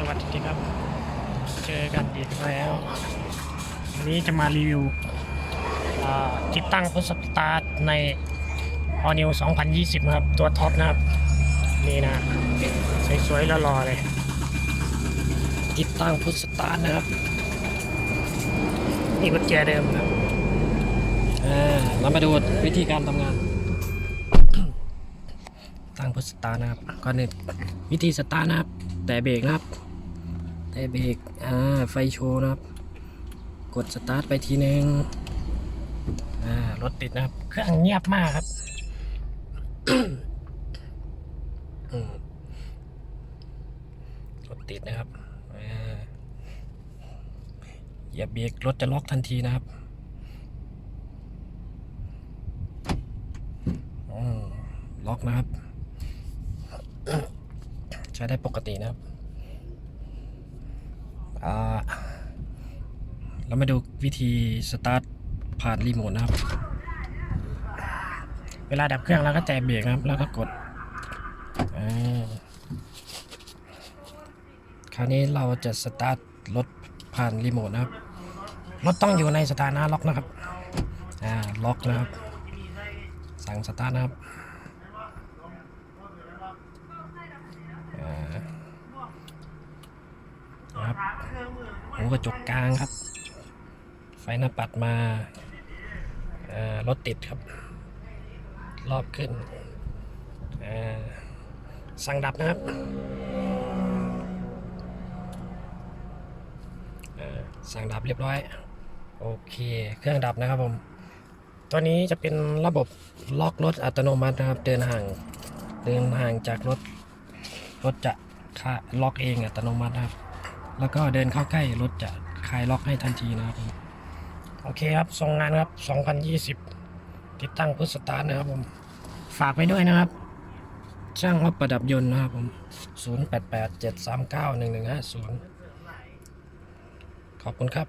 สวัสดีครับ เจอกันอีกแล้ววันนี้จะมารีวิวติดตั้งพุทสตาร์ทใน All New 2020 นะครับ ตัวท็อปนะครับ นี่นะสวยๆแล้วรอเลย ติดตั้งพุทสตาร์ทนะครับ นี่กุญแจเดิมครับเรามาดูวิธีการทำงานตั้งพุทสตาร์ทนะครับก่อนหนึ่งวิธีสตาร์ทนะครับ แต่เบรกนะครับ แต่เบรกอ่าไฟโชว์นะครับ กดสตาร์ทไปทีนึงอ่ารถติดนะครับ เครื่องเงียบมากครับรถติดนะครับอ่าเหยียบเบรกรถจะล็อกทันทีนะครับล็อกนะครับ ใช้ได้ปกตินะครับ เรามาดูวิธีสตาร์ทผ่านรีโมทนะครับ เวลาดับเครื่องเราก็แตะเบรกนะครับ แล้วก็กดคราวนี้เราจะสตาร์ทรถผ่านรีโมทนะครับ รถต้องอยู่ในสถานะล็อกนะครับ อ่า ล็อกนะครับ สั่งสตาร์ทนะครับ นะ ครับหูกระจกกลางครับ ไฟหน้าปัดมารถติดครับ รอบขึ้น สั่งดับนะครับสั่งดับเรียบร้อย โอเค เครื่องดับนะครับผม ตัวนี้จะเป็นระบบล็อกรถอัตโนมัตินะครับ เดินห่าง เดินห่างจากรถ รถจะล็อกเองอัตโนมัตินะครับ แล้วก็เดินเข้าใกล้รถจะคลายล็อกให้ทันทีนะครับผมโอเคครับส่งงานครับ 2020 ติดตั้งพุทสตาร์ทนะครับผม ฝากไว้ด้วยนะครับ ช่างรถประดับยนต์นะครับผม 0887391150 ขอบคุณครับ